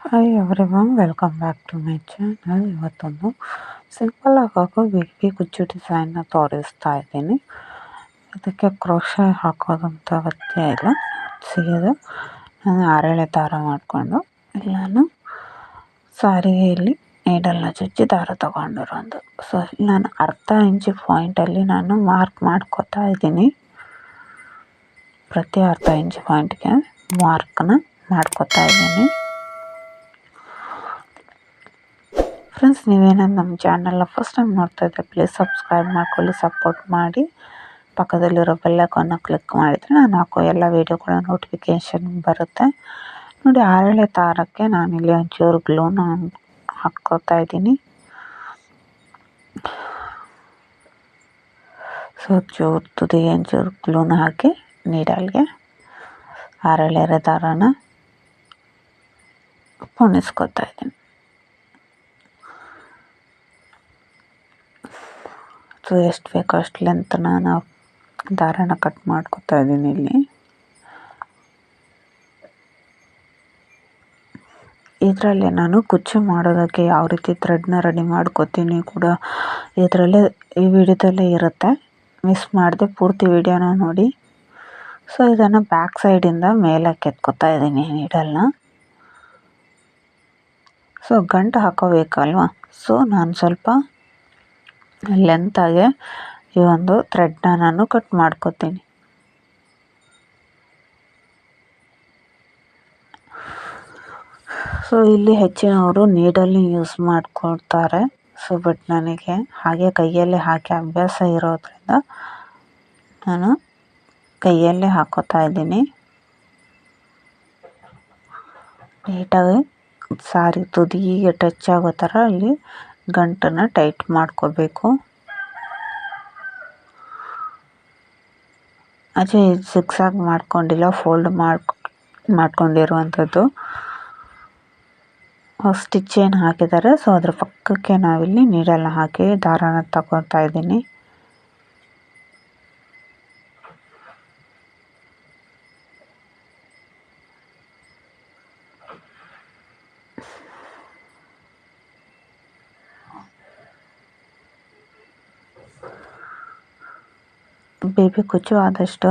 Hi everyone welcome back to my channel ಇವತ್ತೊಂದು simple ಹಾಕೋಕ್ಕೂ ಹಾಕೋ ಬಿಗಿ ಕುಚ್ಚು ಡಿಸೈನ್ನ ತೋರಿಸ್ತಾ ಇದ್ದೀನಿ. ಇದಕ್ಕೆ ಕ್ರೋಶ ಹಾಕೋದಂತ ಅಗತ್ಯ ಇಲ್ಲ. ಸಿಗೋದು ನಾನು ಆರೇಳೆ ದಾರ ಮಾಡಿಕೊಂಡು ನಾನು ಸಾರಿಗೆಯಲ್ಲಿ ನೀಡಲ್ನ ಚುಚ್ಚಿ ದಾರ ತಗೊಂಡಿರೋದು ಸೊ ನಾನು ಅರ್ಧ ಇಂಚು ಪಾಯಿಂಟಲ್ಲಿ ನಾನು ಮಾರ್ಕ್ ಮಾಡ್ಕೋತಾ ಇದ್ದೀನಿ. ಪ್ರತಿ ಅರ್ಧ ಇಂಚು ಪಾಯಿಂಟ್ಗೆ ಮಾರ್ಕ್ನ ಮಾಡ್ಕೋತಾ ಇದ್ದೀನಿ. ಫ್ರೆಂಡ್ಸ್ ನೀವೇನಾದ್ರು ನಮ್ಮ ಚಾನಲ್ನ ಫಸ್ಟ್ ಟೈಮ್ ನೋಡ್ತಾ ಇದ್ದರೆ ಪ್ಲೀಸ್ ಸಬ್ಸ್ಕ್ರೈಬ್ ಮಾಡ್ಕೊಳ್ಳಿ ಸಪೋರ್ಟ್ ಮಾಡಿ. ಪಕ್ಕದಲ್ಲಿರೋ ಬೆಲ್ಲಕನ್ನು ಕ್ಲಿಕ್ ಮಾಡಿದರೆ ನಾನು ಹಾಕೋ ಎಲ್ಲ ವೀಡಿಯೋಗಳ ನೋಟಿಫಿಕೇಷನ್ ಬರುತ್ತೆ. ನೋಡಿ ಅರಳೆ ತಾರಕ್ಕೆ ನಾನು ಇಲ್ಲಿ ಒಂಚೂರು ಗ್ಲೂನ ಹಾಕ್ಕೋತಾ ಇದ್ದೀನಿ. ಸೊ ಚೂರು ತುದಿ ಒಂಚೂರು ಗ್ಲೂನ ಹಾಕಿ ನೀಡಲ್ಗೆ ಆರಳೆರೆ ದಾರನ ಪೋಣಿಸ್ಕೊತಾ ಇದ್ದೀನಿ. ಸೊ ಎಷ್ಟು ಬೇಕೋ ಅಷ್ಟು ಲೆಂತ್ ನಾನು ದಾರನ ಕಟ್ ಮಾಡ್ಕೊತಾ ಇದ್ದೀನಿ ಇಲ್ಲಿ. ಇದರಲ್ಲಿ ನಾನು ಕುಚ್ಚು ಮಾಡೋದಕ್ಕೆ ಯಾವ ರೀತಿ ಥ್ರೆಡ್ನ ರೆಡಿ ಮಾಡ್ಕೋತೀನಿ ಕೂಡ ಇದರಲ್ಲೇ ಈ ವಿಡಿಯೋದಲ್ಲೇ ಇರುತ್ತೆ. ಮಿಸ್ ಮಾಡಿದೆ ಪೂರ್ತಿ ವಿಡಿಯೋನ ನೋಡಿ. ಸೊ ಇದನ್ನು ಬ್ಯಾಕ್ ಸೈಡಿಂದ ಮೇಲಕ್ಕೆ ಎತ್ಕೋತಾ ಇದ್ದೀನಿ ನೀಡಲ್ನ ಸೊ ಗಂಟು ಹಾಕೋಬೇಕಲ್ವ? ಸೊ ನಾನು ಸ್ವಲ್ಪ ಲೆಂತಾಗೆ ಈ ಒಂದು ಥ್ರೆಡ್ನ ನಾನು ಕಟ್ ಮಾಡ್ಕೋತೀನಿ. ಸೊ ಇಲ್ಲಿ ಹೆಚ್ಚಿನವರು ನೀಡಲ್ಲಿ ಯೂಸ್ ಮಾಡ್ಕೊಳ್ತಾರೆ. ಸೊ ಬಟ್ ನನಗೆ ಹಾಗೆ ಕೈಯಲ್ಲೇ ಹಾಕಿ ಅಭ್ಯಾಸ ಇರೋದ್ರಿಂದ ನಾನು ಕೈಯಲ್ಲೇ ಹಾಕೋತಾ ಇದ್ದೀನಿ. ನೀಟಾಗಿ ಸಾರಿ ತುದಿಗೆ ಟಚ್ ಆಗೋ ಥರ ಅಲ್ಲಿ ಗಂಟನ್ನು ಟೈಟ್ ಮಾಡ್ಕೋಬೇಕು. ಅದೇ ಸಿಕ್ಸಾಗಿ ಮಾಡ್ಕೊಂಡಿಲ್ಲ, ಫೋಲ್ಡ್ ಮಾಡ್ಕೊ ಮಾಡ್ಕೊಂಡಿರುವಂಥದ್ದು. ಸ್ಟಿಚ್ ಏನು ಹಾಕಿದ್ದಾರೆ, ಸೊ ಅದ್ರ ಪಕ್ಕಕ್ಕೆ ನಾವಿಲ್ಲಿ ನೀಡಲ್ಲ ಹಾಕಿ ದಾರಾನ ತಗೊತಾ ಇದ್ದೀನಿ. ಬೇಬಿ ಕುಚ್ಚು ಆದಷ್ಟು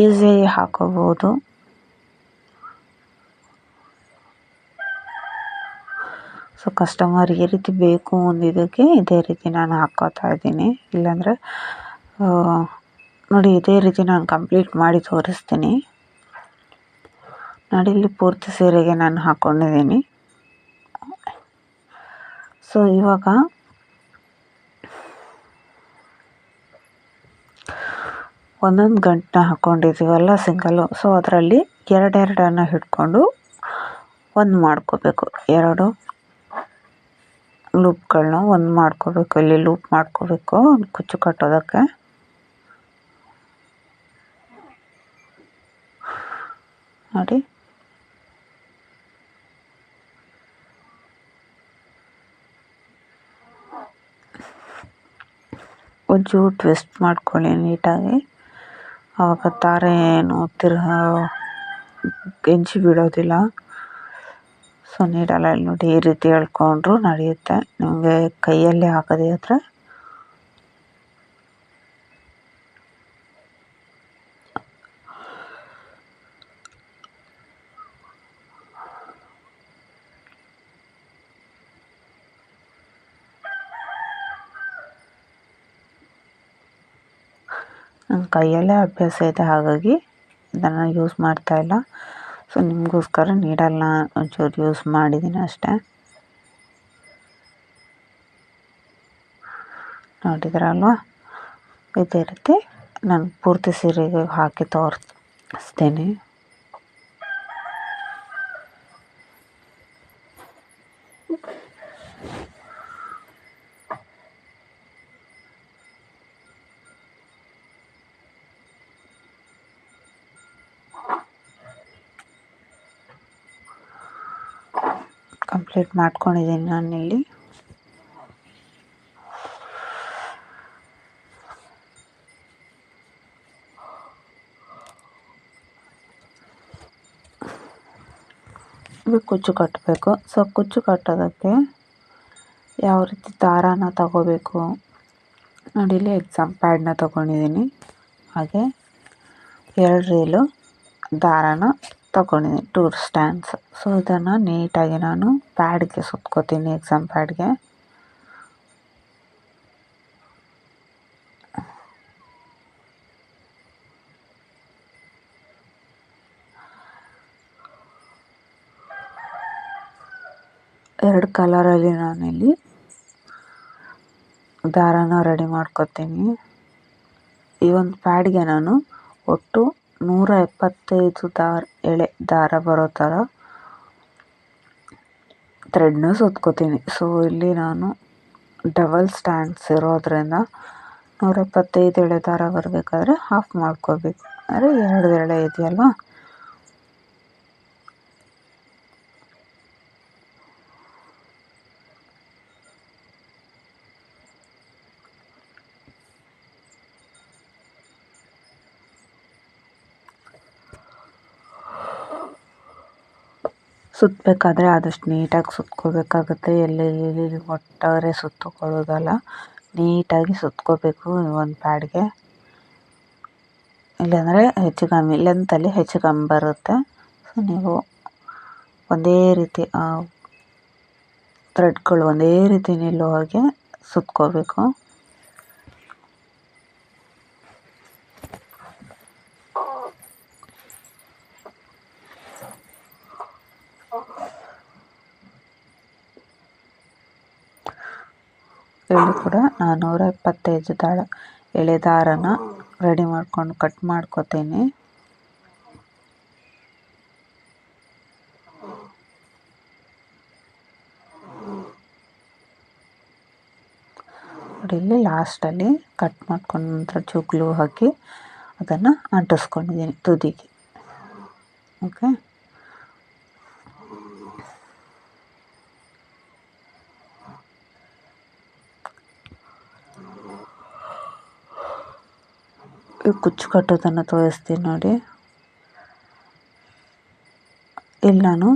ಈಸಿಯಾಗಿ ಹಾಕೋಬೋದು. ಸೊ ಕಸ್ಟಮರ್ ಈ ರೀತಿ ಬೇಕು ಅಂದಿದ್ದಕ್ಕೆ ಇದೇ ರೀತಿ ನಾನು ಹಾಕೋತಾ ಇದ್ದೀನಿ. ಇಲ್ಲಾಂದರೆ ನೋಡಿ, ಇದೇ ರೀತಿ ನಾನು ಕಂಪ್ಲೀಟ್ ಮಾಡಿ ತೋರಿಸ್ತೀನಿ. ನೋಡಿ, ಇಲ್ಲಿ ಪೂರ್ತಿ ಸೀರೆಗೆ ನಾನು ಹಾಕ್ಕೊಂಡಿದ್ದೀನಿ ಸೊ ಇವಾಗ ಒಂದೊಂದು ಗಂಟನ್ನ ಹಾಕ್ಕೊಂಡಿದ್ದೀವಲ್ಲ ಸಿಂಗಲ್ಲು ಸೊ ಅದರಲ್ಲಿ ಎರಡೆರಡನ್ನು ಹಿಡ್ಕೊಂಡು ಒಂದು ಮಾಡ್ಕೋಬೇಕು. ಎರಡು ಲೂಪ್ಗಳನ್ನ ಒಂದು ಮಾಡ್ಕೋಬೇಕು. ಇಲ್ಲಿ ಲೂಪ್ ಮಾಡ್ಕೋಬೇಕು. ಕುಚ್ಚು ಕಟ್ಟೋದಕ್ಕೆ. ನೋಡಿ. ಒಂಚೂರು ಟ್ವಿಸ್ಟ್ ಮಾಡ್ಕೊಳ್ಳಿ ನೀಟಾಗಿ. ಆವಾಗ ತಾರೆ ಏನು ತಿರ್ಗ ಗೆಂಜಿ ಬಿಡೋದಿಲ್ಲ. ಸೊ ನೀಡಲ್ಲ ನೋಡಿ ಈ ರೀತಿ ಎಳ್ಕೊಂಡ್ರು ನಡೆಯುತ್ತೆ. ನಿಮಗೆ ಕೈಯಲ್ಲಿ ಹಾಕದೇ ಇದ್ರೆ ಕೈಯಲ್ಲೇ ಅಭ್ಯಾಸ ಇದೆ, ಹಾಗಾಗಿ ಇದನ್ನು ಯೂಸ್ ಮಾಡ್ತಾ ಇಲ್ಲ. ಸೊ ನಿಮಗೋಸ್ಕರ ನೀಡಲ್ಲ, ಒಂಚೂರು ಯೂಸ್ ಮಾಡಿದ್ದೀನಿ ಅಷ್ಟೇ. ನೋಡಿದ್ರಲ್ವ? ಇದೇ ರೀತಿ ನಾನು ಪೂರ್ತಿ ಸೀರೆಗೆ ಹಾಕಿ ತೋರಿಸ್ತೀನಿ. ಕಂಪ್ಲೀಟ್ ಮಾಡ್ಕೊಂಡಿದ್ದೀನಿ ನಾನಿಲ್ಲಿ. ಕುಚ್ಚು ಕಟ್ಟಬೇಕು. ಸೊ ಕುಚ್ಚು ಕಟ್ಟೋದಕ್ಕೆ ಯಾವ ರೀತಿ ದಾರಾನ ತಗೋಬೇಕು? ನೋಡಿ ಇಲ್ಲಿ ಎಕ್ಸಾಮ್ ಪ್ಯಾಡ್ನ ತಗೊಂಡಿದ್ದೀನಿ. ಹಾಗೆ ಎರಡು ರೀಲು ದಾರಾನ ತೊಗೊಂಡಿದ್ದೀನಿ ಟೂರ್ ಸ್ಟ್ಯಾಂಡ್ಸ್ ಸೊ ಇದನ್ನು ನೀಟಾಗಿ ನಾನು ಪ್ಯಾಡ್ಗೆ ಸುತ್ಕೋತೀನಿ ಎಕ್ಸಾಮ್ ಪ್ಯಾಡ್ಗೆ ಎರಡು ಕಲರಲ್ಲಿ ನಾನಿಲ್ಲಿ ದಾರಾನ ರೆಡಿ ಮಾಡ್ಕೊತೀನಿ. ಈ ಒಂದು ಪ್ಯಾಡ್ಗೆ ನಾನು ಒಟ್ಟು ನೂರ ಎಪ್ಪತ್ತೈದು ದಾರ ಎಳೆ ದಾರ ಬರೋ ಥರ ಥ್ರೆಡ್ನ ಸುತ್ಕೋತೀನಿ. ಸೊ ಇಲ್ಲಿ ನಾನು ಡಬಲ್ ಸ್ಟ್ಯಾಂಡ್ಸ್ ಇರೋದ್ರಿಂದ ನೂರ ಎಪ್ಪತ್ತೈದು ಎಳೆ ದಾರ ಬರಬೇಕಾದ್ರೆ ಹಾಫ್ ಮಾಡ್ಕೋಬೇಕು. ಅಂದರೆ ಎರಡು ಎಳೆ ಇದೆಯಲ್ವಾ? ಸುತ್ತಬೇಕಾದ್ರೆ ಆದಷ್ಟು ನೀಟಾಗಿ ಸುತ್ಕೋಬೇಕಾಗುತ್ತೆ. ಎಲ್ಲೆಲ್ಲಿ ಒಟ್ಟಾರೆ ಸುತ್ತಕೊಳ್ಳೋದಲ್ಲ, ನೀಟಾಗಿ ಸುತ್ಕೋಬೇಕು ಒಂದು ಪ್ಯಾಡ್ಗೆ. ಇಲ್ಲಾಂದರೆ ಹೆಚ್ಚು ಕಮ್ಮಿ ಲೆಂತಲ್ಲಿ ಹೆಚ್ಚು ಕಮ್ಮಿ ಬರುತ್ತೆ. ಸೊ ನೀವು ಒಂದೇ ರೀತಿ ಥ್ರೆಡ್ಗಳು ಒಂದೇ ರೀತಿ ನಿಲ್ಲೋ ಹಾಗೆ ಸುತ್ಕೋಬೇಕು. ಇಲ್ಲಿ ಕೂಡ ನಾನ್ನೂರ ಇಪ್ಪತ್ತೈದು ದಾಳ ಎಳೆ ದಾರನ ರೆಡಿ ಮಾಡ್ಕೊಂಡು ಕಟ್ ಮಾಡ್ಕೋತೀನಿ. ಇಲ್ಲಿ ಲಾಸ್ಟಲ್ಲಿ ಕಟ್ ಮಾಡ್ಕೊಂಡ ನಂತರ ಜುಗ್ಲು ಹಾಕಿ ಅದನ್ನು ಅಂಟಿಸ್ಕೊಂಡಿದ್ದೀನಿ ತುದಿಗೆ. ಓಕೆ ಕುಚ್ಚು ಕಟ್ಟೋದನ್ನು ತೋರಿಸ್ತೀನಿ ನೋಡಿ. ಇಲ್ಲಿ ನಾನು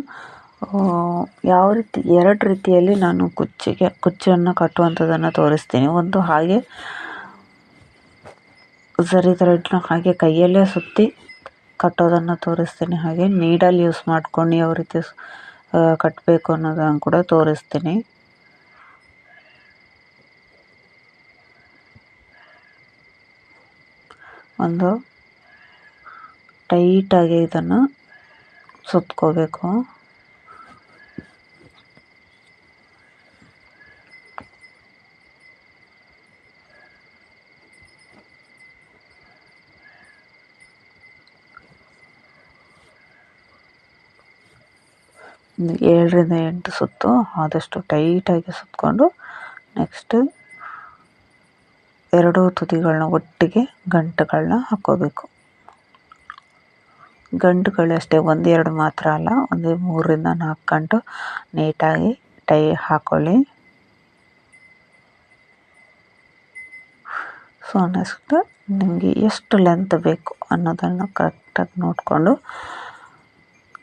ಯಾವ ರೀತಿ, ಎರಡು ರೀತಿಯಲ್ಲಿ ನಾನು ಕುಚ್ಚಿಗೆ, ಕುಚ್ಚನ್ನು ಕಟ್ಟುವಂಥದ್ದನ್ನು ತೋರಿಸ್ತೀನಿ. ಒಂದು ಹಾಗೆ ಸರಿ ಥ್ರೆಡ್ನ ಹಾಗೆ ಕೈಯಲ್ಲೇ ಸುತ್ತಿ ಕಟ್ಟೋದನ್ನು ತೋರಿಸ್ತೀನಿ. ಹಾಗೆ ನೀಡಲ್ ಯೂಸ್ ಮಾಡ್ಕೊಂಡು ಯಾವ ರೀತಿ ಕಟ್ಟಬೇಕು ಅನ್ನೋದನ್ನು ಕೂಡ ತೋರಿಸ್ತೀನಿ. ಒಂದು ಟೈಟಾಗಿ ಇದನ್ನು ಸುತ್ಕೋಬೇಕು. ಏಳರಿಂದ ಎಂಟು ಸುತ್ತು ಆದಷ್ಟು ಟೈಟಾಗಿ ಸುತ್ತಕೊಂಡು ನೆಕ್ಸ್ಟ್ ಎರಡೂ ತುದಿಗಳನ್ನ ಒಟ್ಟಿಗೆ ಗಂಟುಗಳನ್ನ ಹಾಕ್ಕೋಬೇಕು ಗಂಟುಗಳಷ್ಟೇ ಒಂದೆರಡು ಮಾತ್ರ ಅಲ್ಲ, ಒಂದು ಮೂರರಿಂದ ನಾಲ್ಕು ಗಂಟು ನೀಟಾಗಿ ಟೈ ಹಾಕ್ಕೊಳ್ಳಿ ಸೊ ನೆಕ್ಸ್ಟ್ ನಿಮಗೆ ಎಷ್ಟು ಲೆಂತ್ ಬೇಕು ಅನ್ನೋದನ್ನು ಕರೆಕ್ಟಾಗಿ ನೋಡಿಕೊಂಡು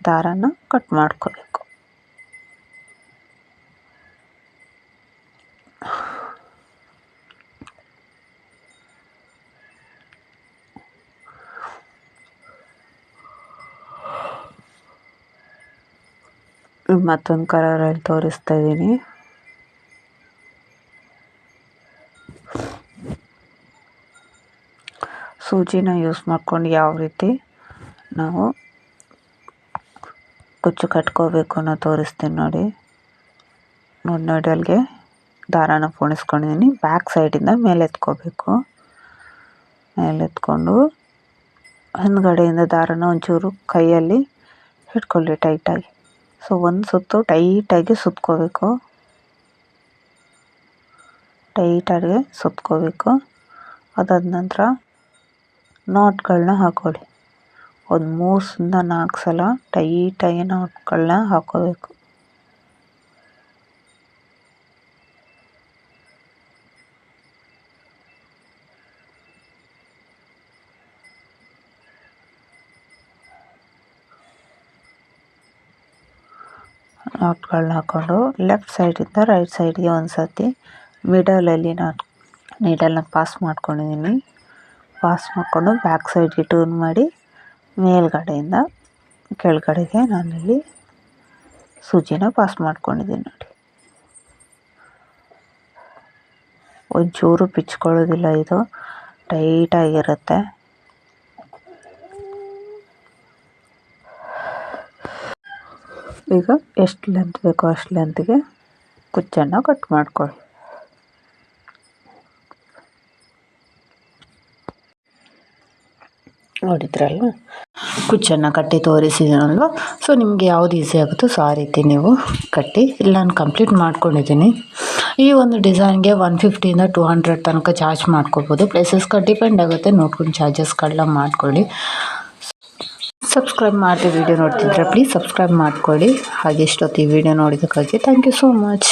ದಾರನ ಕಟ್ ಮಾಡ್ಕೋಬೇಕು. ಮತ್ತೊಂದು ಕಲರಲ್ಲಿ ತೋರಿಸ್ತಾ ಇದ್ದೀನಿ ಸೂಜಿನ ಯೂಸ್ ಮಾಡ್ಕೊಂಡು ಯಾವ ರೀತಿ ನಾವು ಕುಚ್ಚು ಕಟ್ಕೋಬೇಕು ಅನ್ನೋ ತೋರಿಸ್ತೀನಿ ನೋಡಿ. ನೋಡಿ ನೋಡಿ ಅಲ್ಲಿಗೆ ದಾರಾನ ಪೋಣಿಸ್ಕೊಂಡಿದ್ದೀನಿ ಬ್ಯಾಕ್ ಸೈಡಿಂದ ಮೇಲೆ ಎತ್ಕೋಬೇಕು ಮೇಲೆ ಎತ್ಕೊಂಡು ಹಿಂದ್ಗಡೆಯಿಂದ ದಾರನ ಒಂಚೂರು ಕೈಯಲ್ಲಿ ಹಿಡ್ಕೊಳ್ಳಿ ಟೈಟಾಗಿ ಸೊ, ಒಂದು ಸುತ್ತು ಟೈಟಾಗಿ ಸುತ್ಕೋಬೇಕು. ಟೈಟಾಗಿ ಸುತ್ಕೋಬೇಕು. ಅದಾದ ನಂತರ ನಾಟ್ಗಳನ್ನ ಹಾಕೊಳ್ಳಿ. ಒಂದು ಮೂರರಿಂದ ನಾಲ್ಕು ಸಲ ಟೈಟಾಗಿ ನಾಟ್ಗಳನ್ನ ಹಾಕ್ಕೋಬೇಕು ನಾಟ್ಗಳನ್ನ ಹಾಕೊಂಡು ಲೆಫ್ಟ್ ಸೈಡ್ ಇಂದ ರೈಟ್ ಸೈಡ್ ಸೈಡ್ಗೆ ಒಂದು ಅಲ್ಲಿ ನಾನು ನೀಡಲ್ನ ಪಾಸ್ ಮಾಡ್ಕೊಂಡಿದ್ದೀನಿ ಪಾಸ್ ಮಾಡಿಕೊಂಡು ಬ್ಯಾಕ್ ಸೈಡ್ಗೆ ಟರ್ನ್ ಮಾಡಿ ಮೇಲ್ಗಡೆಯಿಂದ ಕೆಳಗಡೆಗೆ ನಾನಿಲ್ಲಿ ಸೂಜಿನ ಪಾಸ್ ಮಾಡ್ಕೊಂಡಿದ್ದೀನಿ ನೋಡಿ. ಒಂಚೂರು ಬಿಚ್ಕೊಳ್ಳೋದಿಲ್ಲ ಇದು. ಟೈಟಾಗಿರುತ್ತೆ ಈಗ ಎಷ್ಟು ಲೆಂತ್ ಬೇಕೋ ಅಷ್ಟು ಲೆಂತ್ಗೆ ಕುಚ್ಚನ್ನು ಕಟ್ ಮಾಡ್ಕೊಳ್ಳಿ. ನೋಡಿದ್ರಲ್ವ? ಕುಚ್ಚನ್ನು ಕಟ್ಟಿ ತೋರಿಸಿದ್ರಲ್ವ? ಸೊ ನಿಮಗೆ ಯಾವ್ದು ಈಸಿ ಆಗುತ್ತೋ ಸೊ ಆ ರೀತಿ ನೀವು ಕಟ್ಟಿ. ಇಲ್ಲಿ ನಾನು ಕಂಪ್ಲೀಟ್ ಮಾಡ್ಕೊಂಡಿದ್ದೀನಿ. ಈ ಒಂದು ಡಿಸೈನ್ಗೆ ಒನ್ ಫಿಫ್ಟಿಯಿಂದ ಟು ಹಂಡ್ರೆಡ್ ತನಕ ಚಾರ್ಜ್ ಮಾಡ್ಕೋಬೋದು. ಪ್ಲೇಸಸ್ಗೆ ಡಿಪೆಂಡ್ ಆಗುತ್ತೆ. ನೋಡ್ಕೊಂಡು ಚಾರ್ಜಸ್ಗಳನ್ನ ಮಾಡ್ಕೊಳ್ಳಿ. ಸಬ್ಸ್ಕ್ರೈಬ್ ಮಾಡಿ ವಿಡಿಯೋ ನೋಡ್ತಿದ್ರೆ ಪ್ಲೀಸ್ ಸಬ್ಸ್ಕ್ರೈಬ್ ಮಾಡ್ಕೊಳ್ಳಿ. ಹಾಗೆ ಇಷ್ಟೊತ್ತು ವಿಡಿಯೋ ನೋಡಿದ್ದಕ್ಕಾಗಿ ಥ್ಯಾಂಕ್ ಯು ಸೋ ಮಚ್